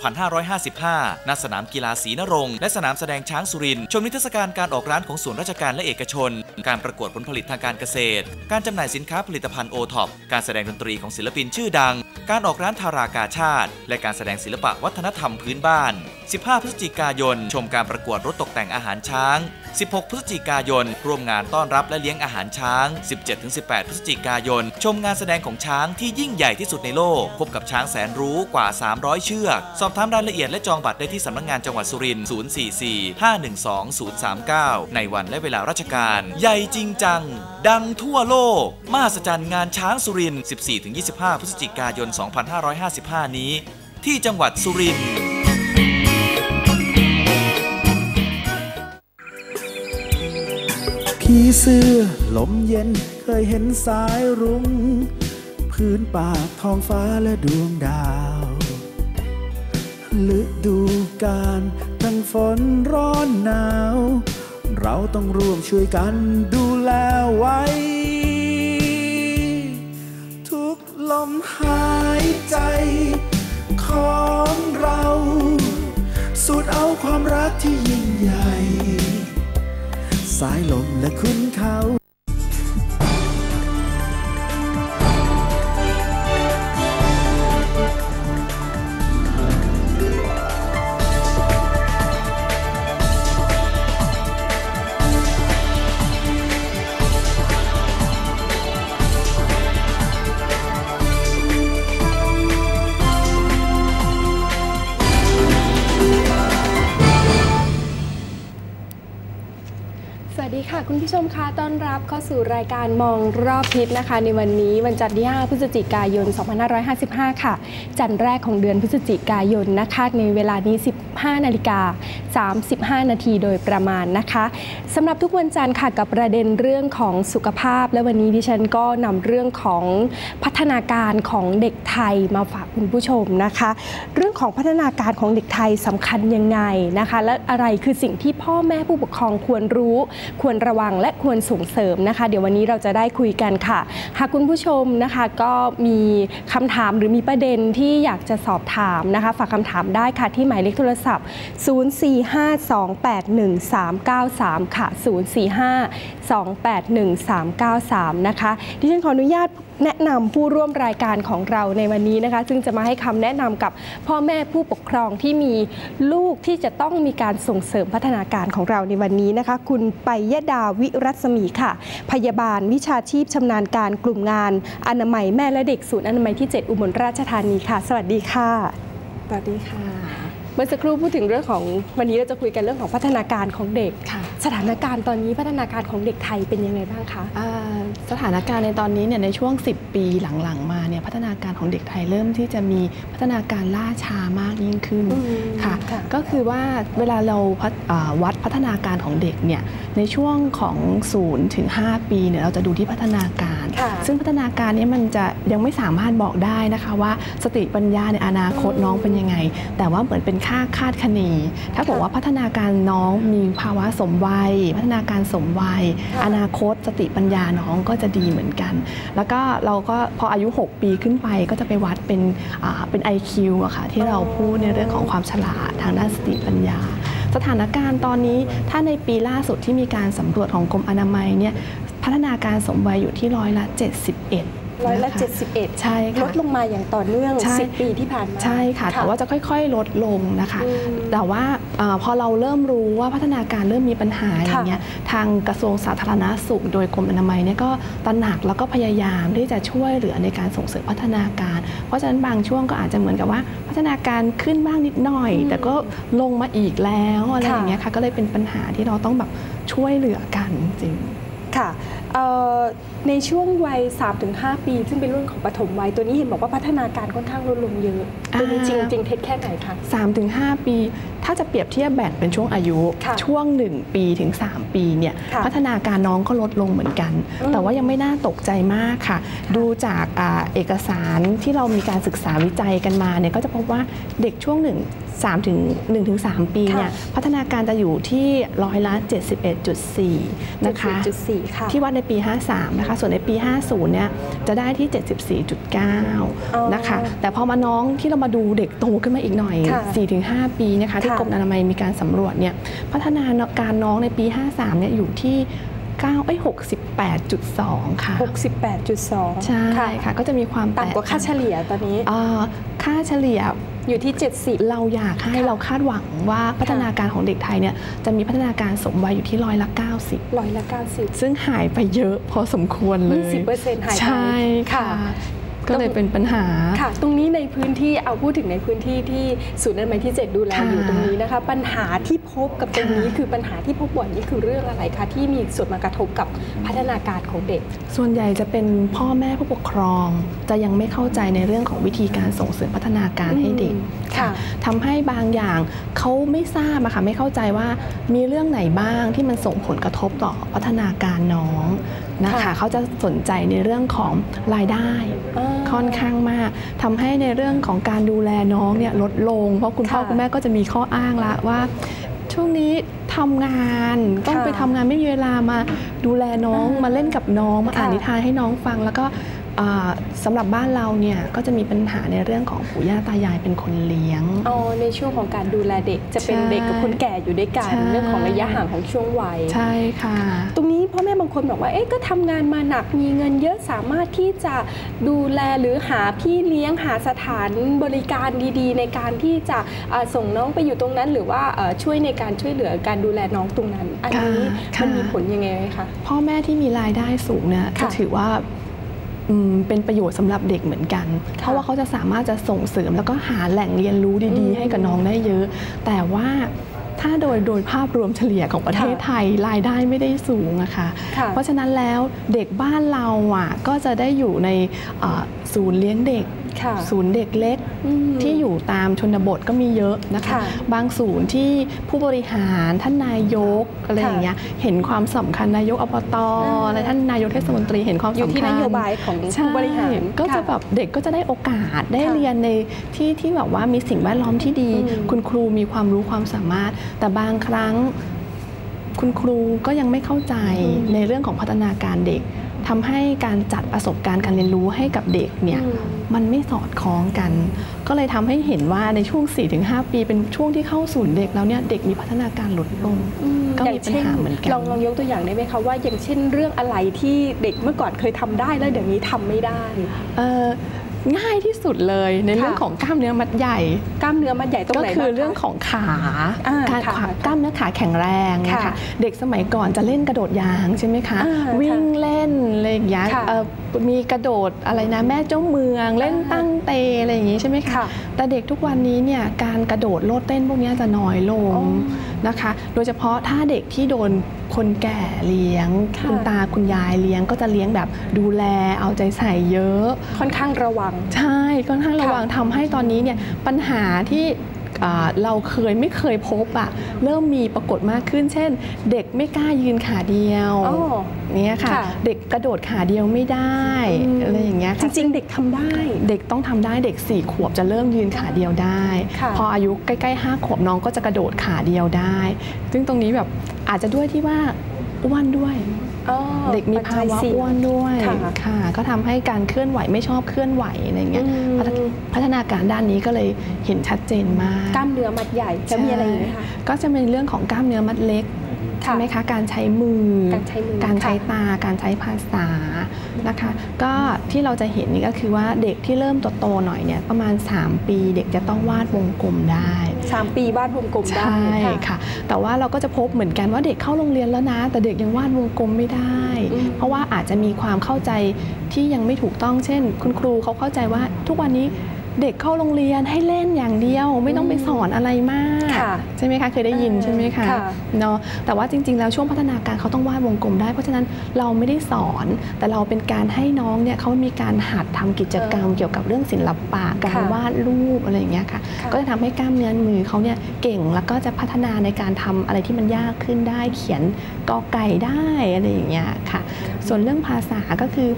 2555 ณ สนามกีฬาศรีนรงค์และสนามแสดงช้างสุริน ชมนิทรรศการการออกร้านของส่วนราชการและเอกชน การประกวดผลผลิตทางการเกษตร การจำหน่ายสินค้าผลิตภัณฑ์โอท็อป การแสดงดนตรีของศิลปินชื่อดัง การออกร้านทารากาชาติ และการแสดงศิลปะวัฒนธรรมพื้นบ้าน 15 พฤศจิกายน ชมการประกวดรถตกแต่งอาหารช้าง 16 พฤศจิกายน ร่วมงานต้อนรับและเลี้ยงอาหารช้าง 17-18 พฤศจิกายน ชมงานแสดงของช้างที่ยิ่งใหญ่ที่สุดในโลก พบกับช้างแสนรู้กว่า 300 เชือก สอบถามรายละเอียดและจองบัตรได้ที่สำนักงงานจังหวัดสุรินทร์ 044-512-039 ในวันและเวลาราชการ ใหญ่จริงจัง ดังทั่วโลก มหัศจรรย์งานช้างสุรินทร์ 14-25 พฤศจิกายน 2555 นี้ ที่จังหวัดสุรินทร์ เสื้อลมเย็นเคยเห็นสายรุง้งพื้นป่าทองฟ้าและดวงดาวฤดูกาลทั้งฝนร้อนหนาว เราต้องร่วมช่วยกันดูแลไว้ ทุกลมหายใจของเรา สูดเอาความรักที่ยิ่ง สายลมและคุณเขา ณผู้ชมคะต้อนรับเข้าสู่รายการมองรอบทิศนะคะ ในวันนี้วันจันทร์ที่ 5 พฤศจิกายน 2555 ค่ะ จันทร์แรกของเดือนพฤศจิกายนนะคะ ในเวลานี้ 15 นาฬิกา35 นาทีโดยประมาณนะคะสำหรับทุกวันจันทร์ค่ะกับประเด็นเรื่องของสุขภาพ และวันนี้ดิฉันก็นำเรื่องของพัฒนาการของเด็กไทยมาฝากคุณผู้ชมนะคะ เรื่องของพัฒนาการของเด็กไทยสำคัญยังไงนะคะ และอะไรคือสิ่งที่พ่อแม่ผู้ปกครองควรรู้ ควรระวังและควรส่งเสริมนะคะ เดี๋ยววันนี้เราจะได้คุยกันค่ะ หากคุณผู้ชมนะคะก็มีคำถามหรือมีประเด็นที่อยากจะสอบถามนะคะ ฝากคำถามได้ค่ะที่หมายเลขโทรศัพท์045281393 ค่ะ 045281393 นะคะดิฉันขออนุญาตแนะนำผู้ร่วมรายการของเราในวันนี้นะคะ ซึ่งจะมาให้คำแนะนำกับพ่อแม่ผู้ปกครองที่มีลูกที่จะต้องมีการส่งเสริมพัฒนาการของเราในวันนี้นะคะ คุณไปยดาวิรัศมีค่ะ พยาบาลวิชาชีพชำนาญการกลุ่มงาน อนามัยแม่และเด็กศูนย์อนามัยที่ 7 อุบลราชธานีค่ะ สวัสดีค่ะ สวัสดีค่ะ เมื่อสักครู่พูดถึงเรื่องของวันนี้เราจะคุยกันเรื่องของพัฒนาการของเด็กค่ะสถานการณ์ตอนนี้พัฒนาการของเด็กไทยเป็นยังไงบ้างคะอ่าสถานการณ์ในตอนนี้เนี่ยในช่วง 10 ปีหลังๆ มาเนี่ยพัฒนาการของเด็กไทยเริ่มที่จะมีพัฒนาการล่าช้ามากยิ่งขึ้นอืมค่ะค่ะก็คือว่าเวลาเราพัฒอ่าวัดพัฒนาการของเด็กเนี่ยในช่วงของ0ถึง5ปีเนี่ยเราจะดูที่พัฒนาการค่ะ ซึ่งพัฒนาการนี้มันจะยังไม่สามารถบอกได้นะคะว่าสติปัญญาในอนาคตน้องเป็นยังไง แต่ว่าเหมือนเป็นค่าคาดคะเนถ้าบอกว่าพัฒนาการน้องมีภาวะสมวัย พัฒนาการสมวัย อนาคตสติปัญญาน้องก็จะดีเหมือนกัน แล้วก็เราก็พออายุ 6 ปีขึ้นไปก็จะไปวัดเป็นเป็น IQ อะค่ะที่เราพูดในเรื่องของความฉลาดทางด้านสติปัญญาสถานการณ์ตอนนี้ถ้าในปีล่าสุดที่มีการสำรวจของกรมอนามัยเนี่ย ฒนาการสมวัยอยู่ที่ร้อยละ 71ร้อยละนะคะ71 ใช่ค่ะลดลงมาอย่างต่อเนื่องใช่10 ปีที่ผ่านมา ใช่ค่ะ แต่ว่าจะค่อยๆ ลดลงนะคะอืมแต่ว่าเออพอเราเริ่มรู้ว่าพัฒนาการเริ่มมีปัญหาอย่างเงี้ย ทางกระทรวงสาธารณาสุข โดยกรมอนามัยเนี่ยก็ตระหนักแล้วก็พยายามที่จะช่วยเหลือในการส่งเสริมพัฒนาการ เพราะฉะนั้นบางช่วงก็อาจจะเหมือนกับว่าพัฒนาการขึ้นบ้างนิดหน่อยอืมแต่ก็ลงมาอีกแล้วอะไรค่ะอย่างเงี้ยค่ะ ก็เลยเป็นปัญหาที่เราต้องแบบช่วยเหลือกันจริง ค่ะเอ่อ ในช่วงวัย 3-5 ปี ซึ่งเป็นรุ่นของปฐมวัยตัวนี้เห็นบอกว่าพัฒนาการค่อนข้างลดลงเยอะตัวนี้จริงอ่าจริงเท็จแค่ไหนคะ3-5 ปี ถ้าจะเปรียบเทียบแบ่งเป็นช่วงอายุค่ะช่วง 1 ปีถึง 3 ปีเนี่ยค่ะพัฒนาการน้องก็ลดลงเหมือนกันอืมแต่ว่ายังไม่น่าตกใจมากค่ะ ดูจากอ่าเอกสารที่เรามีการศึกษาวิจัยกันมาเนี่ยก็จะพบว่าเด็กช่วง1 3ถึง1ถึง3ปีเนี่ยค่ะพัฒนาการจะอยู่ที่ร้อยละ 71.4 นะคะ74ค่ะที่วัดในปี 53 นะคะ ส่วนในปี 50 เนี่ยจะได้ที่อ74.9 นะคะ แต่พอมาน้องที่เรามาดูเด็กโตขึ้นมาอีกหน่อยค่ะ4-5 ปีนะคะที่ค่ะกรมอนามัยมีการสำรวจเนี่ยพัฒนาการน้องในปี 53 เนี่ยอยู่ที่9ไอ้68.2 ค่ะ 68.2 ใช่ค่ะ ก็จะมีความแตต่ำกว่าค่าเฉลี่ยตอนนี้อ่าค่าเฉลี่ย อยู่ที่ 70 เราอยากให้ค่ะเราคาดหวังว่าพัฒนาการของเด็กไทยเนี่ยจะมีพัฒนาการสมวัยอยู่ที่ร้อยละ 90ร้อยละ 90 ซึ่งหายไปเยอะพอสมควรเลย20%หายไปใช่ค่ะค่ะ ก็เลยเป็นปัญหาค่ะ ตรงนี้ในพื้นที่เอาพูดถึงในพื้นที่ที่ศูนย์อนามัยที่ 7 ดูแลค่ะอยู่ตรงนี้นะคะ ปัญหาที่พบกับตรงนี้ค่ะคือปัญหาที่พบบ่อยนี่คือเรื่องอะไรคะที่มีส่วนมากระทบกับพัฒนาการของเด็ก ส่วนใหญ่จะเป็นพ่อแม่ผู้ปกครอง จะยังไม่เข้าใจในเรื่องของวิธีการส่งเสริมพัฒนาการให้เด็กอืมค่ะทำให้บางอย่างเขาไม่ทราบอะค่ะไม่เข้าใจว่ามีเรื่องไหนบ้างที่มันส่งผลกระทบต่อพัฒนาการน้องนะคะค่ะเขาจะสนใจในเรื่องของรายได้อ่า ค่อนข้างมากทำให้ในเรื่องของการดูแลน้องเนี่ยลดลง เพราะคุณพ่อค่ะคุณแม่ก็จะมีข้ออ้างละว่า ช่วงนี้ทำงานต้องค่ะไปทำงานไม่มีเวลามาดูแลน้องอ่ามมาเล่นกับน้องมาอ่านค่ะนิทานให้น้องฟังแล้วก็อ่า สำหรับบ้านเราเนี่ยก็จะมีปัญหาในเรื่องของปู่ย่าตายายเป็นคนเลี้ยงอ๋อในช่วงของการดูแลเด็กจะเป็นใช่เด็กกับคนแก่อยู่ด้วยกันใช่เรื่องของระยะห่างของช่วงวัย ใช่ค่ะ ตรงนี้พ่อแม่บางคนบอกว่าเอ๊ะก็ทำงานมาหนักมีเงินเยอะสามารถที่จะดูแลหรือหาพี่เลี้ยงหาสถานบริการดีๆ ในการที่จะเอ่อส่งน้องไปอยู่ตรงนั้น หรือว่าเอ่อช่วยในการช่วยเหลือการดูแลน้องตรงนั้น อันนี้ค่ะมันมีผลยังไงไหมคะพ่อแม่ที่มีรายได้สูงเนี่ยค่ะก็ถือว่าอืม เป็นประโยชน์สำหรับเด็กเหมือนกัน เพราะว่าเขาจะสามารถจะส่งเสริมแล้วก็หาแหล่งเรียนรู้ดีอืมๆให้กับน้องได้เยอะ แต่ว่าถ้าโดยโดยภาพรวมเฉลี่ยของประเทศค่ะไทยรายได้ไม่ได้สูงอะค่ะค่ะ เพราะฉะนั้นแล้วเด็กบ้านเราอะก็จะได้อยู่ในเอ่อศูนย์เลี้ยงเด็กค่ะ ศูนย์เด็กเล็กอืมที่อยู่ตามชนบทก็มีเยอะนะคะค่ะบางศูนย์ที่ผู้บริหารท่านนายกอะไรอย่างเงี้ยเห็นความสำคัญนายกอบตอ่าอะไรท่านนายกเทศมนตรีเห็นความอยู่สำคัญที่นโยบายของใช่ผู้บริหารก็จะค่แบบเด็กก็จะได้โอกาสได้ค่ะเรียนในที่ที่แบบว่ามีสิ่งแวดล้อมที่ดีอืมคุณครูมีความรู้ความสามารถ แต่บางครั้งคุณครูก็ยังไม่เข้าใจอืมในเรื่องของพัฒนาการเด็ก ทำให้การจัดประสบการณ์การเรียนรู้ให้กับเด็กเนี่ยอืมมันไม่สอดคล้องกัน ก็เลยทำให้เห็นว่าในช่วง 4-5 ปี เป็นช่วงที่เข้าศูนย์เด็กแล้วเนี่ยเด็กมีพัฒนาการลดลงอืมก็อย่ามีงปัญเช่นหาเหมือนกันลองลองยกตัวอย่างได้ไหมคะว่าอย่างเช่นเรื่องอะไรที่เด็กเมื่อก่อนเคยทำได้แล้วเดี๋ยวนี้ทำไม่ได้เอ่อ ง่ายที่สุดเลยในเรื่องค่ะของกล้ามเนื้อมัดใหญ่ กล้ามเนื้อมันใหญ่ตรงก็ไหนคือบ้างะเรื่องของขาอ่าการค่ะขากล้ามเนื้อขาแข็งแรงเนยค่ะค่ะเด็กสมัยก่อนจะเล่นกระโดดยางใช่ไหมคะอ่าวิ่งเล่นอะไรอย่างเงี้ยค่ะเอ่อมีกระโดดอะไรนะแม่เจ้าเมืองเล่นอ่าตั้งเตอะไรอย่างงี้ใช่ไหมคะค่ะแต่เด็กทุกวันนี้เนี่ยการกระโดดโลดเต้นพวกเนี้ยจะน้อยลงอ๋อนะคะโด ยเฉพาะถ้าเด็กที่โดนคนแก่เลี้ยงค่ะคุณตาคุณยายเลี้ยงก็จะเลี้ยงแบบดูแลเอาใจใส่เยอะ ค่อนข้างระวัง ใช่ค่อนข้างระวังทำให้ตอนนี้เนี่ยปัญหาที่อ่า เราเคยไม่เคยพบอะเริ่มมีปรากฏมากขึ้น เช่น เด็กไม่กล้ายืนขาเดียวอ๋อเนี่ยค่ะค่ะ เด็กกระโดดขาเดียวไม่ได้อืมอะไรอย่างเงี้ยจค่ะริงๆ เด็กทำได้ เด็กต้องทำได้เด็ก4ี่ขวบจะเริ่มยืนขาเดียวได้ค่ะพออายุใกล้ๆ5ขวบน้องก็จะกระโดดขาเดียวได้ ซึ่งตรงนี้แบบอาจจะด้วยที่ว่าอ้วนด้วยอ๋อ เด็กมีภาวะปัจจัยเสี่ยงอ้วนด้วยค่ะค่ะก็ทำให้การเคลื่อนไหวไม่ชอบเคลื่อนไหวอะไรเงี้ยอืมพัฒพัฒนาการด้านนี้ก็เลยเห็นชัดเจนมากกล้ามเนื้อมัดใหญ่จะมีอะไรอีกไหมคะก็จะเป็นเรื่องของกล้ามเนื้อมัดเล็กค่ะใช่ไหมคะการใช้มือ การใช้มือการใช้ค่ะตาการใช้ภาษา นะคะก็ที่เราจะเห็นนี่ก็คือว่าเด็กที่เริ่มโตๆหน่อยเนี่ยประมาณ 3 ปีเด็กจะต้องวาดวงกลมได้สามปีวาดวงกลมได้ใช่ค่ะค่ะ แต่ว่าเราก็จะพบเหมือนกันว่าเด็กเข้าโรงเรียนแล้วนะ แต่เด็กยังวาดวงกลมไม่ได้อืมเพราะว่าอาจจะมีความเข้าใจที่ยังไม่ถูกต้องเช่น คุณครูเขาเข้าใจว่าทุกวันนี้ เด็กเข้าโรงเรียนให้เล่นอย่างเดียว ไม่ต้องไปสอนอะไรมากค่ะใช่ไหมคะเคยได้ยินเออใช่ไหมคะค่ะเนาะแต่ว่าจริง ๆ แล้วช่วงพัฒนาการเขาต้องวาดวงกลมได้ เพราะฉะนั้นเราไม่ได้สอน แต่เราเป็นการให้น้องเนี่ยเขามีการหัดทำกิจกรรมเกี่ยวกับเรื่องศิลปะการค่ะวาดรูปอะไรอย่างเงี้ยค่ะค่ะก็จะทำให้กล้ามเนื้อมือเขาเนี่ยเก่งแล้วก็จะพัฒนาในการทำอะไรที่มันยากขึ้นได้เขียนกอไก่ได้อะไรอย่างเงี้ยค่ะ ส่วนเรื่องภาษาก็คือ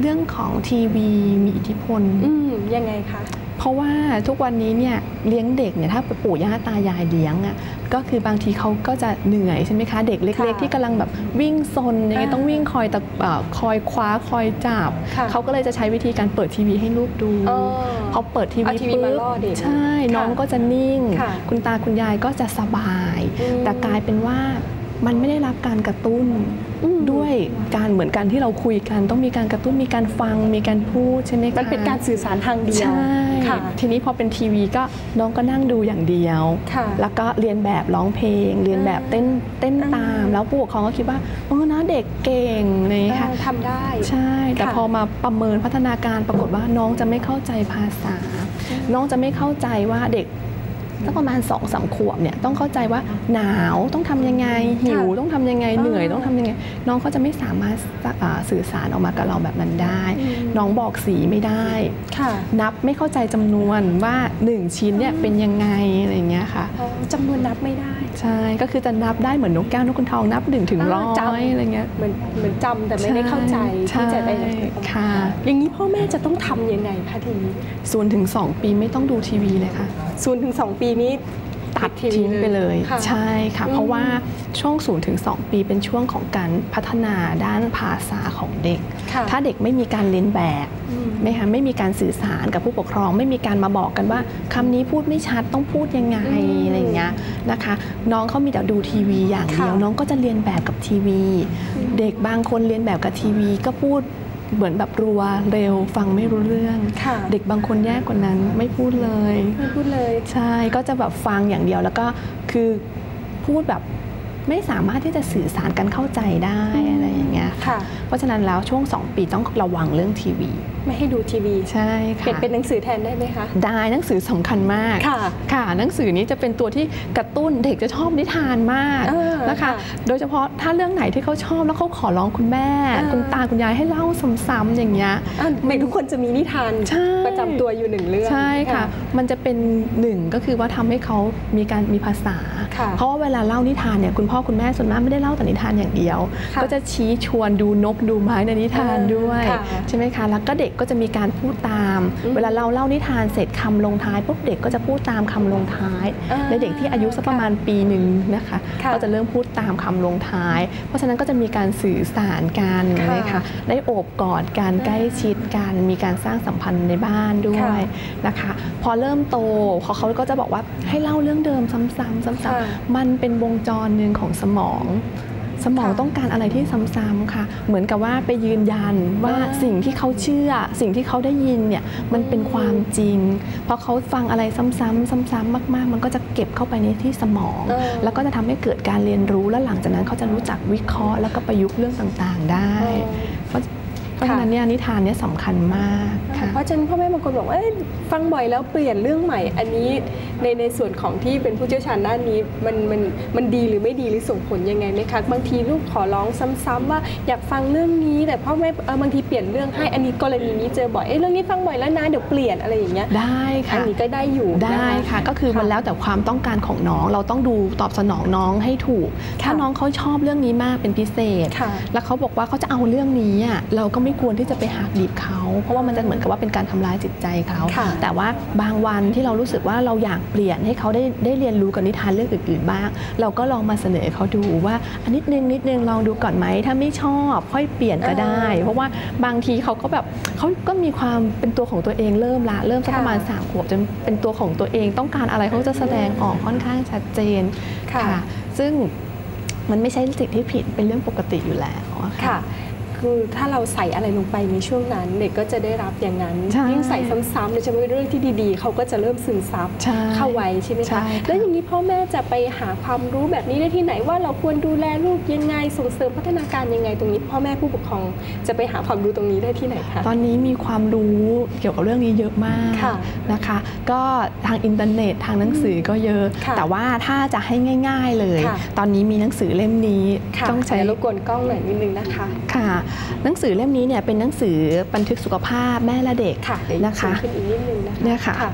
เรื่องของทีวีมีอิทธิพล อืมยังไงคะ เพราะว่าทุกวันนี้เนี่ยเลี้ยงเด็กเนี่ยถ้าปู่ย่าตายายเลี้ยงอะก็คือบางทีเขาก็จะเหนื่อยใช่ไหมคะเด็กเล็กค่ะๆที่กำลังแบบวิ่งซนยังไงอ่าต้องวิ่งคอยตะเอ่อคอยคว้าคอยจับค่ะเขาก็เลยจะใช้วิธีการเปิดทีวีให้ลูกดูอ๋อพอเปิดทีเอาวีทีวีมาปุ๊บล่อเด็กใช่ค่ะน้องก็จะนิ่งค่ะคุณตาคุณยายก็จะสบายอืมแต่กลายเป็นว่า มันไม่ได้รับการกระตุ้นอืมด้วยการเหมือนกันที่เราคุยกันต้องมีการกระตุ้นมีการฟังมีการพูดใช่ไหมคะมันเป็นการสื่อสารทางเดียวใช่ค่ะทีนี้พอเป็นทีวีก็น้องก็นั่งดูอย่างเดียวค่ะแล้วก็เรียนแบบร้องเพลง เรียนแบบเต้นเต้นตามอ่าแล้วผู้ปกครองก็คิดว่าเออนะเด็กเก่งเลยค่ะเออทำได้ใช่ แต่ค่ะพอมาประเมินพัฒนาการปรากฏว่าน้องจะไม่เข้าใจภาษา น้องจะไม่เข้าใจว่าเด็ก ตั้งประมาณ2อสามขวบเนี่ยต้องเข้าใจว่าหนาวต้องทำยังไงหิวต้องทำยังไงเหนื่อยต้องทำยังไง น้องเขาจะไม่สามารถอ่าสื่อสารออกมากับเราแบบนั้นได้อืมน้องบอกสีไม่ได้ค่ะนับไม่เข้าใจจำนวนว่า 1 ชิ้นเนี่ยเป็นยังไงอะไรอย่างเงี้ยค่ะอ๋อจำนวนนับไม่ได้ ใช่ก็คือจะนับได้เหมือนนกแก้วนกขุนทองนับหนึ่งถึงร้ออ่าจำยอะไรเงี้ยเหมือนเหมือนจำแต่ไม่ได้เข้าใจใช่ที่จะได้ใช่ค่ะ อย่างนี้พ่อแม่จะต้องทำยังไงคะทีนี้ศูนย์ถึงสองปีไม่ต้องดูทีวีเลยค่ะศูนย์ถึงสองปีนี้ตัดทีวีทิ้งไปเลยค่ะใช่ค่ะอืมเพราะว่าช่วง0ูนถึงสปีเป็นช่วงของการพัฒนาด้านภาษาของเด็กค่ะถ้าเด็กไม่มีการเรียนแบบอืมไม่คะไม่มีการสื่อสารกับผู้ปกครอง ไม่มีการมาบอกกันว่าคำนี้พูดไม่ชัดต้องพูดยังไงอืมอะไรอย่างเงี้ยนะคะ น้องเขามีแต่ดูทีวีอย่างเดียวค่ะน้องก็จะเรียนแบบกับทีวี เด็กบางคนเรียนแบบกับทีวี ก็พูด เหมือนแบบรัวเร็วฟังไม่รู้เรื่องค่ะเด็กบางคนแย่กว่านั้นไม่พูดเลย ไม่พูดเลย ใช่ก็จะแบบฟังอย่างเดียวแล้วก็คือพูดแบบ ไม่สามารถที่จะสื่อสารกันเข้าใจได้อะไรอย่างเงี้ยค่ะเพราะฉะนั้นแล้วช่วง 2 ปีต้องระวังเรื่องทีวี ไม่ให้ดูทีวีใช่เปลี่ยนค่ะเป็นหนังสือแทนได้ไหมคะ ได้หนังสือสำคัญมากค่ะค่ะ หนังสือนี้จะเป็นตัวที่กระตุ้นเด็กจะชอบนิทานมากเออนะคะค่ะโดยเฉพาะถ้าเรื่องไหนที่เขาชอบแล้วเขาขอร้องคุณแม่เออคุณตาคุณยายให้เล่าซ้ำๆอย่างเงี้ยอะเด็กทุกคนจะมีนิทานใช่ประจำตัวอยู่หนึ่งเรื่องใช่ค่ะ มันจะเป็นหนึ่งก็คือว่าทำให้เขามีการมีภาษาค่ะ เพราะว่าเวลาเล่านิทานเนี่ยคุณพ่อคุณแม่ส่วนมากไม่ได้เล่าแต่นิทานอย่างเดียวค่ะก็จะชี้ชวนดูนกดูไม้ในนิทานเออด้วยค่ะใช่ไหมคะแล้วก็เด็กก็จะมีการพูดตามอืมเวลาเราเล่านิทานเสร็จคำลงท้ายปุ๊บเด็กก็จะพูดตามคำลงท้ายอ่าในเด็กที่อายุสักประมาณปีหนึ่งนะคะค่ะก็จะเริ่มพูดตามคำลงท้าย เพราะฉะนั้นก็จะมีการสื่อสารกันค่ะนะคะได้โอบกอดกันใกล้ชิดกันมีการสร้างสัมพันธ์ในบ้านด้วค่ะยนะคะ พอเริ่มโตเขาเขาก็จะบอกว่าให้เล่าเรื่องเดิมซ้ำๆซ้ำค่ะๆมันเป็นวงจรหนึ่งของสมอง สมองค่ะต้องการอะไรที่ซ้ำๆค่ะ เหมือนกับว่าไปยืนยันว่าอ่าสิ่งที่เขาเชื่อ สิ่งที่เขาได้ยินเนี่ยมันเป็นความจริงพอเขาฟังอะไรซ้ำๆซ้ำๆมาก ๆ มันก็จะเก็บเข้าไปในที่สมองเออแล้วก็จะทำให้เกิดการเรียนรู้แล้วหลังจากนั้นเขาจะรู้จักวิเคราะห์ แล้วก็ประยุกต์เรื่องต่างๆ ได้ เพราะเพราะฉะนั้นเนี่ยนิทานเนี่ยสำคัญมากค่ะเพราะฉะนั้นพ่อแม่บางคนบอกว่าเอ้ยฟังบ่อยแล้วเปลี่ยนเรื่องใหม่ อันนี้ในในส่วนของที่เป็นผู้เชี่ยวชาญด้านนี้มันมันมันดีหรือไม่ดีหรือส่งผลยังไงไหมคะบางทีลูกขอร้องซ้ำๆว่าอยากฟังเรื่องนี้แต่พ่อแม่เออบางทีเปลี่ยนเรื่องให้อันนี้กรณีนี้เจอบ่อยเอ้ยเรื่องนี้ฟังบ่อยแล้วนะเดี๋ยวเปลี่ยนอะไรอย่างเงี้ยได้อัค่ะนนี้ก็ได้อยู่นได้ค่ะก็คือมันค่ะแล้วแต่ความต้องการของน้องเราต้องดูตอบสนองน้องให้ถูก ถ้าค่ะน้องเขาชอบเรื่องนี้มากเป็นพิเศษค่ะแล้วเขาบอกว่าเขาจะเอาเรื่องนี้อะเราก็ไม่ควรที่จะไปหักดิบเขา เพราะว่ามันจะเหมือนกับว่าเป็นการทำร้ายจิตใจเขาค่ะแต่ว่าบางวันที่เรารู้สึกว่าเราอยากเปลี่ยนให้เขาได้ได้เรียนรู้กับนิทานเรื่องอื่นๆบ้าง เราก็ลองมาเสนอเขาดูว่าอันนิดนึงนิดนึงลองดูก่อนไหมถ้าไม่ชอบค่อยเปลี่ยนก็ได้เออเพราะว่าบางทีเขาก็แบบเขาก็มีความเป็นตัวของตัวเองเริ่มละเริ่มสักค่ะประมาณสามขวบจนเป็นตัวของตัวเองต้องการอะไรเขาจะแสดงออกค่อนข้างชัดเจนค่ะ ซึ่งมันไม่ใช่สิ่งที่ผิดเป็นเรื่องปกติอยู่แล้วอะค่ะ ค่ะคือถ้าเราใส่อะไรลงไปในช่วงนั้น เด็กก็จะได้รับอย่างนั้นใช่ยิ่งใส่ซ้ำๆโดยเฉพาะเรื่องที่ดีๆ เขาก็จะเริ่มซึมซับใช่เข้าไว้ใช่ไหมใช่คะค่ะแล้วอย่างนี้พ่อแม่จะไปหาความรู้แบบนี้ได้ที่ไหนว่าเราควรดูแลลูกยังไงส่งเสริมพัฒนาการยังไงตรงนี้ พ่อแม่ผู้ปกครองจะไปหาความรู้ตรงนี้ได้ที่ไหนคะตอนนี้มีความรู้เกี่ยวกับเรื่องนี้เยอะมากค่ะนะคะ ก็ทางอินเทอร์เน็ตทางหนังสือก็เยอะค่ะแต่ว่าถ้าจะให้ง่าย ๆเลยค่ะตอนนี้มีหนังสือเล่มนี้ค่ะต้องใช้เดี๋ยวรบกวนกล้องหน่อยนิดนึงนะคะค่ะหนังสือเล่มนี้เนี่ยเป็นหนังสือบันทึกสุขภาพแม่และเด็กค่ะเดี๋ยวนะคะขึ้นอีกนิดนึงนะคะเนี่ยค่ะ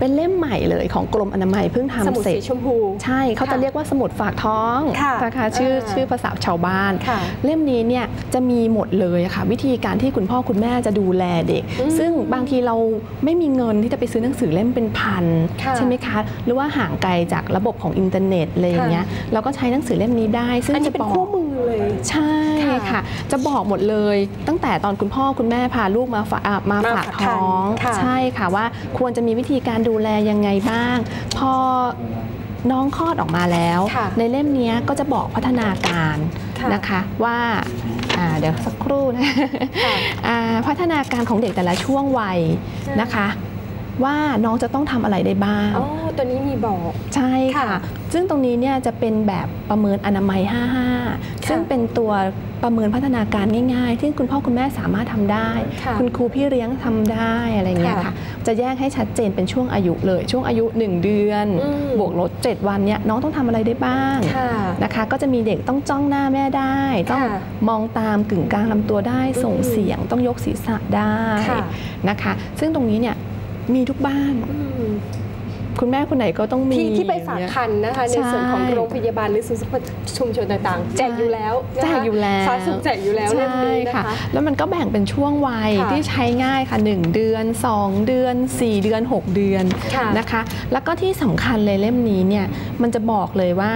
เป็นเล่มใหม่เลยของกรมอนามัยเพิ่งสมุดทำเสร็สีจชมพู ใช่เขาจะค่ะเรียกว่าสมุดฝากท้องค่ะนะคะชื่ออ่าชื่อภาษาชาวบ้านค่ะเล่มนี้เนี่ยจะมีหมดเลยอะค่ะ วิธีการที่คุณพ่อคุณแม่จะดูแลเด็กอืมซึ่งบางทีเราไม่มีเงินที่จะไปซื้อหนังสือเล่มเป็นพันค่ะใช่ไหมคะ หรือว่าห่างไกลจากระบบของอินเทอร์เน็ตอะไรอย่างเงี้ยเราก็ใช้หนังสือเล่มนี้ได้ ซึ่งอันนี้จะเป็นบอกคู่มือ เลย ใช่ค่ะค่ะ จะบอกหมดเลย ตั้งแต่ตอนคุณพ่อคุณแม่พาลูกมาฝากอะมามาฝากฝากท้องคันค่ะใช่ค่ะว่าควรจะมีวิธีการดูแลยังไงบ้าง พอน้องคลอดออกมาแล้วค่ะในเล่มเนี้ยก็จะบอกพัฒนาการค่ะนะคะว่าอ่าเดี๋ยวสักครู่นะค่ะอ่าพัฒนาการของเด็กแต่ละช่วงวัยนะคะ ว่าน้องจะต้องทำอะไรได้บ้างอ๋อ ตัวนี้มีบอกใช่ค่ะค่ะ ซึ่งตรงนี้เนี่ยจะเป็นแบบประเมินอนามัย 55 ซึ่งเป็นตัวประเมินพัฒนาการง่ายๆ ที่คุณพ่อคุณแม่สามารถทำได้ค่ะคุณครูพี่เลี้ยงทำได้อะไรเงี้ยค่ะค่ะ จะแยกให้ชัดเจนเป็นช่วงอายุเลย ช่วงอายุ 1 เดือนอืมบวกลบ7วันเนี่ยน้องต้องทำอะไรได้บ้างค่ะนะคะ ก็จะมีเด็กต้องจ้องหน้าแม่ได้ ต้องค่ะมองตามกึ่งกลางลำตัวได้ ส่งอืมเสียง ต้องยกศีรษะได้ค่ะนะคะ ซึ่งตรงนี้เนี่ยมีทุกบ้านอืม คุณแม่คนไหนก็ต้องมีที่ที่ไปฝากอย่งเงี้ยคันนะคะ ในใช่ส่วนของโรงพยาบาลหรือศูนย์ชุมชนต่างๆ แจกอยู่แล้วนะคะแจกอยู่แล้วสาธารณสุขแจกอยู่แล้วเล่มนี้นะใช่คะแล้วมันก็แบ่งเป็นช่วงวัยค่ะที่ใช้ง่ายค่ะ 1 เดือน 2 เดือน 4 เดือน 6 เดือนค่ะนะคะ แล้วก็ที่สำคัญเลยเล่มนี้เนี่ยมันจะบอกเลยว่า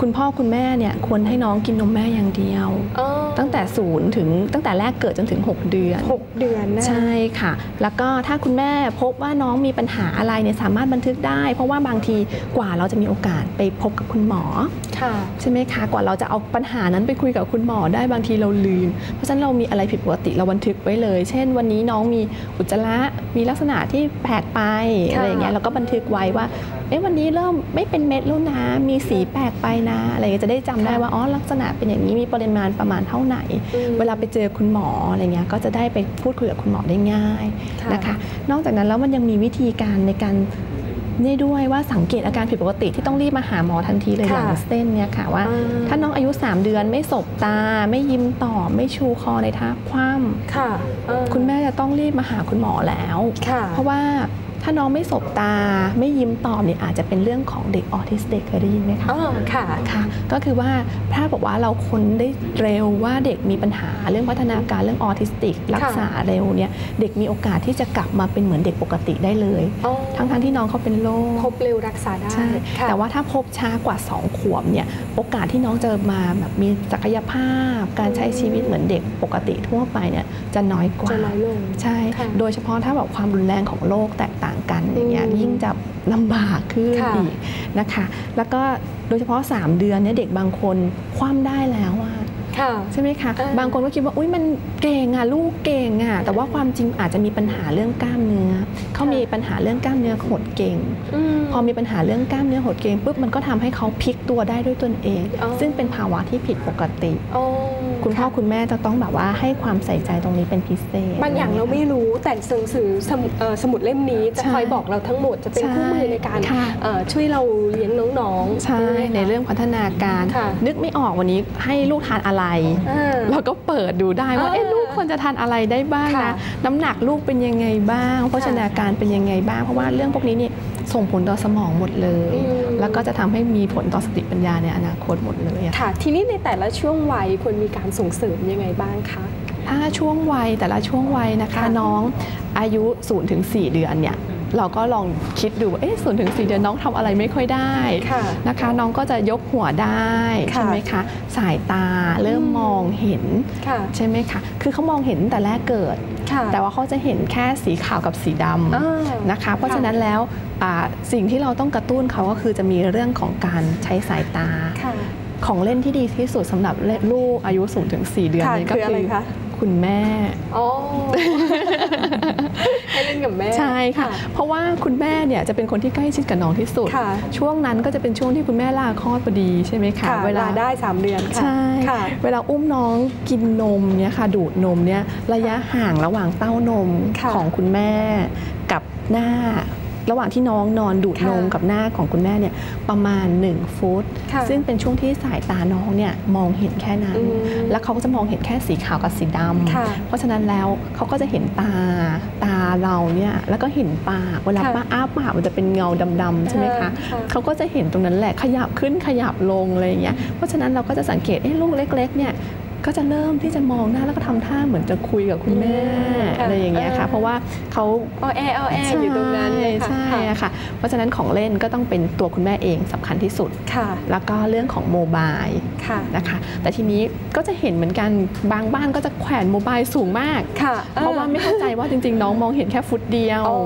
คุณพ่อคุณแม่เนี่ยควรให้น้องกินนมแม่อย่างเดียวอ๋อ ตั้งแต่ศูนย์ถึงตั้งแต่แรกเกิดจนถึง 6 เดือนหกเดือนนะคะใช่ค่ะ แล้วก็ถ้าคุณแม่พบว่าน้องมีปัญหาอะไรเนี่ยสามารถบันทึกได้ เพราะว่าบางทีกว่าเราจะมีโอกาสไปพบกับคุณหมอค่ะ ใช่ไหมคะกว่าเราจะเอาปัญหานั้นไปคุยกับคุณหมอได้บางทีเราลืม เพราะฉะนั้นเรามีอะไรผิดปกติเราบันทึกไว้เลย เช่น วันนี้น้องมีอุจจาระมีลักษณะที่แปลกไปค่ะอะไรอย่างเงี้ยเราก็บันทึกไว้ว่าเอ๊ะวันนี้เริ่มไม่เป็นเม็ดแล้วนะ มีสีแปลกไปนะ อะไรอย่างเงี้ยจะได้จำได้ว่าอ๋อลักษณะเป็นอย่างนี้มีปริมาณประมาณเท่าไหร่อืมเวลาไปเจอคุณหมออะไรเงี้ยก็จะได้ไปพูดคุยกับคุณหมอได้ง่ายค่ะนะคะ นอกจากนั้นแล้วมันยังมีวิธีการในการ นี่ด้วยว่าสังเกตอาการผิดปกติที่ต้องรีบมาหาหมอทันทีเลยหค่ะลังเส้นเนี่ยค่ะว่าอ่า ถ้าน้องอายุ 3 เดือนไม่สบตา ไม่ยิ้มตอบไม่ชูคอในท่าคว่ค่ะเออำคุณแม่จะต้องรีบมาหาคุณหมอแล้วค่ะเพราะว่า ถ้าน้องไม่สบตาไม่ยิ้มตอบเนี่ยอาจจะเป็นเรื่องของเด็กออทิสติกเคยได้ยินไหมคะอ๋อค่ะค่ะ ก็คือว่าถ้าบอกว่าเราค้นได้เร็วว่าเด็กมีปัญหาเรื่องพัฒนาการเรื่องออทิสติก รักษาเร็วเนี่ยเด็กมีโอกาสที่จะกลับมาเป็นเหมือนเด็กปกติได้เลยอ๋อทั้งทั้งๆที่น้องเขาเป็นโรคพบเร็วรักษาได้ใช่ค่ะแต่ว่าถ้าพบช้ากว่า 2 ขวบเนี่ยโอกาสที่น้องจะมาแบบมีศักยภาพ การใช้ชีวิตเหมือนเด็กปกติทั่วไปเนี่ยจะน้อยกว่าจะน้อยลงใช่ค่ะโดยเฉพาะถ้าแบบความรุนแรงของโรคแตกต่างกันอย่างเงี้ยอืมยิ่งจะลำบากขึ้นค่ะอีกนะคะ แล้วก็โดยเฉพาะ 3 เดือนเนี่ยเด็กบางคนคว่ำได้แล้วอะค่ะใช่ไหมคะอ่าบางคนก็คิดว่าอุ้ยมันเก่งอะลูกเก่งอะแต่ว่าความจริงอาจจะมีปัญหาเรื่องกล้ามเนื้อเขามีปัญหาเรื่องกล้ามเนื้อหดเก่งมพอมีปัญหาเรื่องกล้ามเนื้อหดเกร็งปุ๊บมันก็ทำให้เขาพลิกตัวได้ด้วยตนเองอ๋อซึ่งเป็นภาวะที่ผิดปกติอ๋อ คุณพ่อคุณแม่จะต้องแบบว่าให้ความใส่ใจตรงนี้เป็นพิเศษบางอย่างเราไม่รู้แต่หนังสือสมุดเอ่อสมุดเล่มนี้จะใช่คอยบอกเราทั้งหมดจะเป็นใช่คู่มือในการค่ะเอ่อช่วยเราเลี้ยงน้องๆใช่ไหมคะในเรื่องพัฒนาการค่ะนึกไม่ออกวันนี้ให้ลูกทานอะไรอ่าเราก็เปิดดูได้ว่าอ่าเอ๊ะลูกควรจะทานอะไรได้บ้างค่ะนะน้ำหนักลูกเป็นยังไงบ้างโภชนาการเป็นยังไงบ้าง เพราะว่าเรื่องพวกนี้นี่ ส่งผลต่อสมองหมดเลยอืมแล้วก็จะทำให้มีผลต่อสติปัญญาในอนาคตหมดเลยอะค่ะทีนี้ในแต่ละช่วงวัยควรมีการส่งเสริมยังไงบ้างคะถ้าช่วงวัยแต่ละช่วงวัยนะคะค่ะน้องอายุ0ถึง4เดือนเนี่ย เราก็ลองคิดดูว่าเอ๊ะศูนย์ถึงสี่เดือนน้องทำอะไรไม่ค่อยได้ค่ะนะคะ น้องก็จะยกหัวได้ค่ะใช่ไหมคะสายตาเริ่มอืมมองเห็นค่ะใช่ไหมคะคือเขามองเห็นตั้งแต่แรกเกิดค่ะแต่ว่าเขาจะเห็นแค่สีขาวกับสีดอ่าำนะคะ เพราะฉะนั้นแล้วอ่าสิ่งที่เราต้องกระตุ้นเขาก็คือจะมีเรื่องของการใช้สายตาค่ะของเล่นที่ดีที่สุดสำหรับลูกอายุ0ถึง4เดือนค่ะเนี่ยก็คืออะไร คือคะคุณแม่อ๋อให้เล่นกับแม่ใช่ค่ะ เพราะว่าคุณแม่เนี่ยจะเป็นคนที่ใกล้ชิดกับน้องที่สุดค่ะช่วงนั้นก็จะเป็นช่วงที่คุณแม่ลาคลอดพอดีใช่ไหมคะค่ะเวลาได้สามเดือนค่ะใช่ค่ะเวลาอุ้มน้องกินนมเนี่ยค่ะดูดนมเนี่ยระยะห่างระหว่างเต้านมค่ะของคุณแม่กับหน้า ระหว่างที่น้องนอนดูดค่ะนมกับหน้าของคุณแม่เนี่ยประมาณ 1 ฟุตค่ะซึ่งเป็นช่วงที่สายตาน้องเนี่ยมองเห็นแค่นั้นอืมแล้วเขาก็จะมองเห็นแค่สีขาวกับสีดค่ะำเพราะฉะนั้นแล้วเขาก็จะเห็นตาตาเราเนี่ยแล้วก็เห็นปากเวลาค่ะป้าอ้าปากมันจะเป็นเงาดำๆใช่ไหมคะค่ะเขาก็จะเห็นตรงนั้นแหละขยับขึ้นขยับลงอะไรอย่างเงี้ยเพราะฉะนั้นเราก็จะสังเกตเอ๊ะลูกเล็กๆเนี่ย ก็จะเริ่มที่จะมองหน้าแล้วก็ทำท่าเหมือนจะคุยกับคุณแม่ค่ะอะไรอย่างเงี้ยค่ะ เพราะว่าเขาอ้อแออ้อแออยู่ตรงนั้นเลยค่ะใช่ค่ะอะค่ะ เพราะฉะนั้นของเล่นก็ต้องเป็นตัวคุณแม่เองสำคัญที่สุดค่ะ แล้วก็เรื่องของโมบายค่ะนะคะ แต่ทีนี้ก็จะเห็นเหมือนกันบางบ้านก็จะแขวนโมบายสูงมากค่ะ เพราะว่าไม่เข้าใจว่าจริง ๆ น้องมองเห็นแค่ฟุตเดียวอ๋อ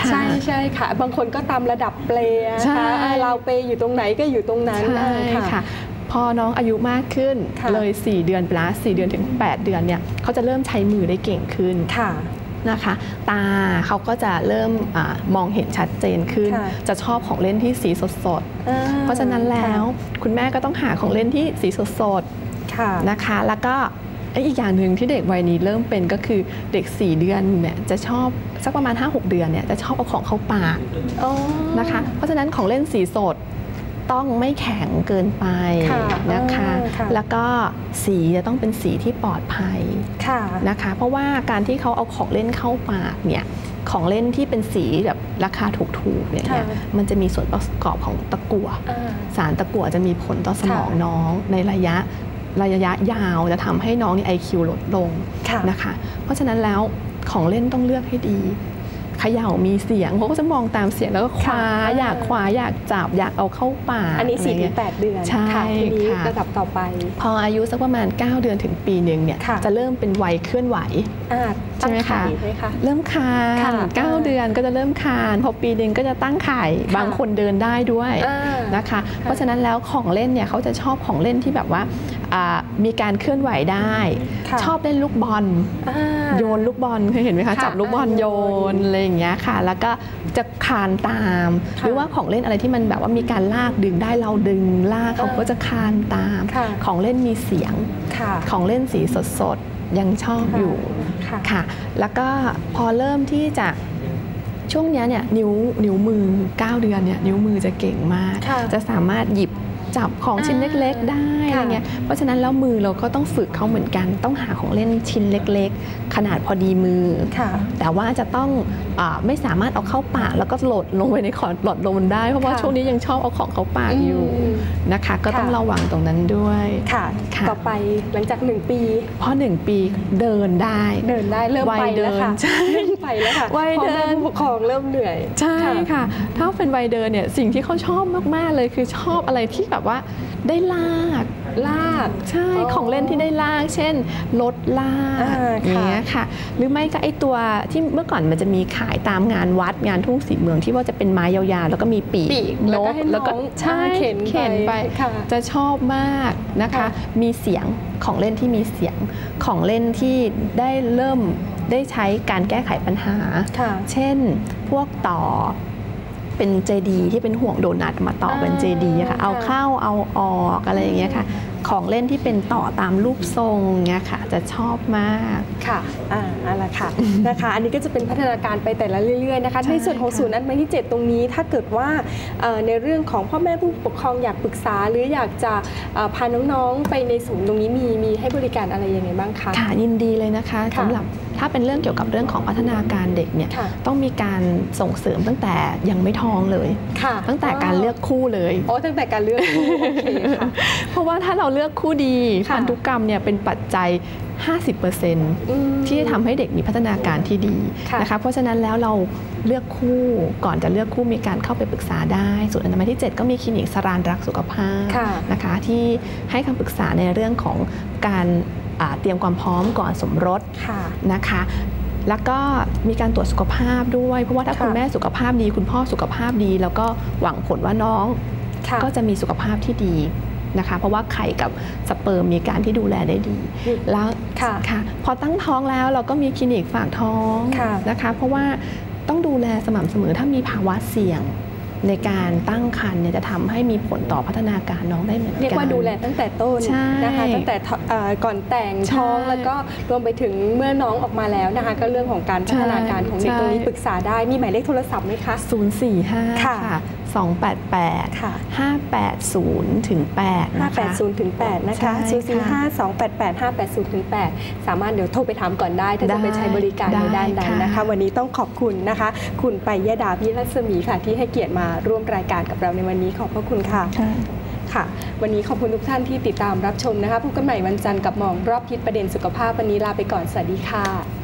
ค่ะใช่ใช่ค่ะ บางคนก็ตามระดับเปลย์นะคะใช่อ่าเราเปลย์อยู่ตรงไหนก็อยู่ตรงนั้นใช่อ่าค่ะ พอน้องอายุมากขึ้นค่ะเลย 4 เดือนไปละ4เดือนถึง 8 เดือนเนี่ยเขาจะเริ่มใช้มือได้เก่งขึ้นค่ะนะคะ ตาเขาก็จะเริ่มอามองเห็นชัดเจนขึ้นค่ะจะชอบของเล่นที่สีสดอ่ๆเพราะฉะนั้นแล้วคุณแม่ก็ต้องหาของเล่นที่สีสดค่ะๆนะคะ แล้วก็เอ้ยอีกอย่างหนึ่งที่เด็กวัยนี้เริ่มเป็นก็คือเด็ก 4 เดือนเนี่ยจะชอบสักประมาณ 5-6 เดือนเนี่ยจะชอบเอาของเข้าปากอ๋อนะคะ เพราะฉะนั้นของเล่นสีสด ต้องไม่แข็งเกินไปค่ะนะคะอ่าค่ะแล้วก็สีจะต้องเป็นสีที่ปลอดภัยค่ะนะคะ เพราะว่าการที่เขาเอาของเล่นเข้าปากเนี่ยของเล่นที่เป็นสีแบบราคาถูกๆเนี่ยค่ะมันจะมีส่วนประกอบของตะกั่วอ่าสารตะกั่วจะมีผลต่อสมองค่ะน้องในระยะระยะยาวจะทำให้น้องนี่ไอคิวลดลงค่ะนะคะ เพราะฉะนั้นแล้วของเล่นต้องเลือกให้ดี เขย่ามีเสียงเขาก็จะมองตามเสียงแล้วก็คว้าค่ะอยากคว้าอยากจับอยากเอาเข้าปากอันนี้ะไร4ี่ถึเงี้งยแปดเดือนใช่ค่ะทีนี้ค่ะระดับต่อไป พออายุสักประมาณ 9 เดือนถึงปีหนึ่งเนี่ยค่ะจะเริ่มเป็นวัยเคลื่อนไหวอ่า ใช่ไหมคะตั้งข่ไหมคะเริ่มคาค่ะนเก้าอ่าเดือนก็จะเริ่มคานพอปีหนึ่งก็จะตั้งไข่ค่ะบางคนเดินได้ด้วยอ่านะคะ เพราะฉะนั้นแล้วของเล่นเนี่ยเขาจะชอบของเล่นที่แบบว่าอ่ามีการเคลื่อนไหวได้ค่ะชอบเล่นลูกบอลอ่าโยนลูกบอลเคยเห็นไหมคะค่ะจับลูกบอลอ่าโยโยนนอะไรอย่างเงี้ยค่ะ แล้วก็จะคานตามค่ะหรือว่าของเล่นอะไรที่มันแบบว่ามีการลากดึงได้เราดึงลากเขาอ่าก็จะคานตามค่ะของเล่นมีเสียงค่ะของเล่นสีสดๆ ยังชอบอยู่ค่ะค่ะ แล้วก็พอเริ่มที่จะช่วงเนี้ยเนี่ยนิ้วนิ้วมือ 9 เดือนเนี่ยนิ้วมือจะเก่งมากค่ะจะสามารถหยิบ จับของชิ้นอ่าเล็กๆ ได้อะไรค่ะเงี้ยเพราะฉะนั้นแล้วมือเราก็ต้องฝึกเขาเหมือนกัน ต้องหาของเล่นชิ้นเล็ก ๆ ขนาดพอดีมือค่ะแต่ว่าจะต้องอาไม่สามารถเอาเข้าปากแล้วก็โหลดลงไปในขอดหลอดลมได้ เพราะว่าค่ะช่วงนี้ยังชอบเอาของเข้าปากอยู่มนะคะ ก็ต้องค่ะระวังตรงนั้นด้วยค่ะค่ะต่อไปหลังจากหนึ่งปีเพราะหนึ่งปีเดินได้เดินได้เริ่มวัยไปแล้วค่ะเดินใช่เริ่มไปแล้วค่ะวัยพ่อเดิแม่นผู้ปกครองเริ่มเหนื่อยใช่ค่ะค่ะ ถ้าเป็นวัยเดินเนี่ยสิ่งที่เขาชอบมากๆเลยคือชอบอะไรที่แบบว่าได้ลากลากใช่อ๋อของเล่นที่ได้ลาก เช่นรถลากอ่าอย่างเงี้ยค่ะ หรือไม่ก็ไอตัวที่เมื่อก่อนมันจะมีขายตามงานวัดงานทุ่งสีเมืองที่ว่าจะเป็นไม้ยาวๆ แล้วก็มีปีกปีกแล้วก็ให้น้องใช่อ่าเข็นไปเข็นไปค่ะจะชอบมากนะคะค่ะมีเสียงของเล่นที่มีเสียงของเล่นที่ได้เริ่มได้ใช้การแก้ไขปัญหาค่ะเช่น พวกต่อ เป็นเจดีที่เป็นห่วงโดนัทมาต่อเป็นอ่าเจดีค่ะ เอาค่ะเข้าเอาออกอะไรอย่างเงี้ยค่ะ ของเล่นที่เป็นต่อตามรูปทรงเงี้ยค่ะ จะชอบมากค่ะอ่าเอาละค่ะนะคะ อันนี้ก็จะเป็นพัฒนาการไปแต่ละเรื่อยๆนะคะใช่ในส่วนของค่ะศูนย์อันไม้ที่7ตรงนี้ ถ้าเกิดว่าเอ่อในเรื่องของพ่อแม่ผู้ปกครองอยากปรึกษา หรืออยากจะเอ่อพาน้องๆไปในศูนย์ตรงนี้มีมีให้บริการอะไรยังไงบ้างคะค่ะยินดีเลยนะคะค่ะสำหรับ ถ้าเป็นเรื่องเกี่ยวกับเรื่องของพัฒนาการเด็กเนี่ยค่ะต้องมีการส่งเสริมตั้งแต่ยังไม่ท้องเลยค่ะตั้งแต่การเลือกคู่เลยโอ้ตั้งแต่การเลือกคู่โอเคค่ะเพราะว่าถ้าเราเลือกคู่ดีค่ะพันธุกรรมเนี่ยเป็นปัจจัย50%อืมที่จะทำให้เด็กมีพัฒนาการที่ดีค่ะนะคะ เพราะฉะนั้นแล้วเราเลือกคู่ก่อนจะเลือกคู่มีการเข้าไปปรึกษาได้ส่วนย์อนามัยที่ 7 ก็มีคลินิกสรานรักสุขภาพค่ะนะคะ ที่ให้คำปรึกษาในเรื่องของการอ่า เตรียมความพร้อมก่อนสมรสค่ะนะคะแล้วก็มีการตรวจสุขภาพด้วย เพราะว่าถ้าค่ะคุณแม่สุขภาพดี คุณพ่อสุขภาพดี แล้วก็หวังผลว่าน้องค่ะก็จะมีสุขภาพที่ดีนะคะ เพราะว่าไข่กับสเปิร์มมีการที่ดูแลได้ดีอืมแล้วค่ะค่ะพอตั้งท้องแล้วเราก็มีคลินิกฝากท้องค่ะนะคะ เพราะว่าต้องดูแลสม่ำเสมอถ้ามีภาวะเสี่ยง ในการตั้งครรภ์เนี่ยจะทำให้มีผลต่อพัฒนาการน้องได้เหมือนกัน เรียกว่าดูแลตั้งแต่ต้นใช่นะคะตั้งแต่ท้อเอ่อก่อนแต่งใช่ท้องแล้วก็รวมไปถึงเมื่อน้องออกมาแล้วนะคะ ก็เรื่องของการพัฒนาการของเด็กใช่ตรงนี้ปรึกษาได้มีหมายเลขโทรศัพท์ไหมคะ045ค่ะค่ะ 288ค่ะ580ถึง8นะคะ580ถึง8นะคะใช่ค่ะ0 5 2 8 8 5 8 0ถึง8สามารถเดี๋ยวโทรไปถามก่อนได้ถ้าจะไปใช้บริการในด้านใดได้นะคะค่ะวันนี้ต้องขอบคุณนะคะ คุณไปยดาพิรัศมีค่ะ ที่ให้เกียรติมาร่วมรายการกับเราในวันนี้ขอบพระคุณค่ะค่ะ วันนี้ขอบคุณทุกท่านที่ติดตามรับชมนะคะพบกันใหม่วันจันทร์กับมองรอบคิดประเด็นสุขภาพวันนี้ลาไปก่อนสวัสดีค่ะ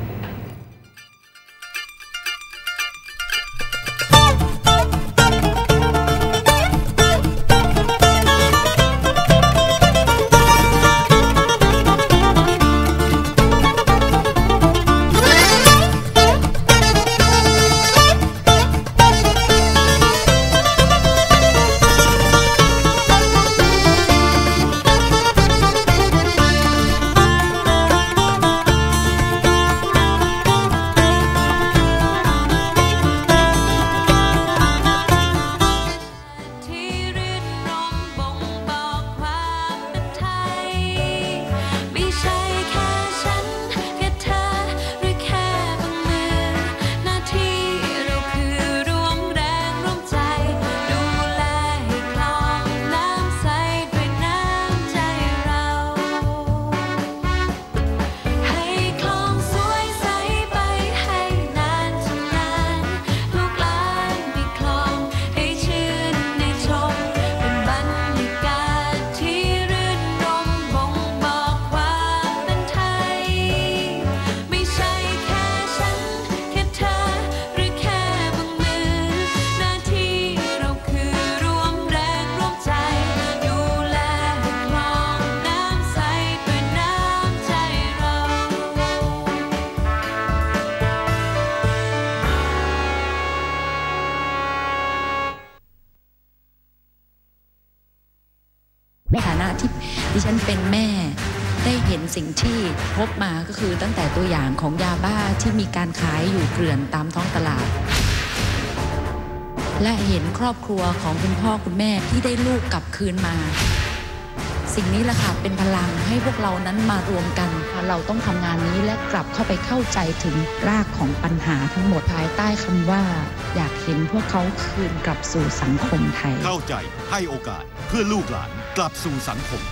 ดิฉันเป็นแม่ได้เห็นสิ่งที่พบมาก็คือตั้งแต่ตัวอย่างของยาบ้าที่มีการขายอยู่เกลื่อนตามท้องตลาด และเห็นครอบครัวของคุณพ่อคุณแม่ที่ได้ลูกกลับคืนมา สิ่งนี้แหละค่ะเป็นพลังให้พวกเรานั้นมารวมกัน เราต้องทำงานนี้และกลับเข้าไปเข้าใจถึงรากของปัญหาทั้งหมดภายใต้คำว่า อยากเห็นพวกเขาคืนกลับสู่สังคมไทย เข้าใจให้โอกาสเพื่อลูกหลานกลับสู่สังคม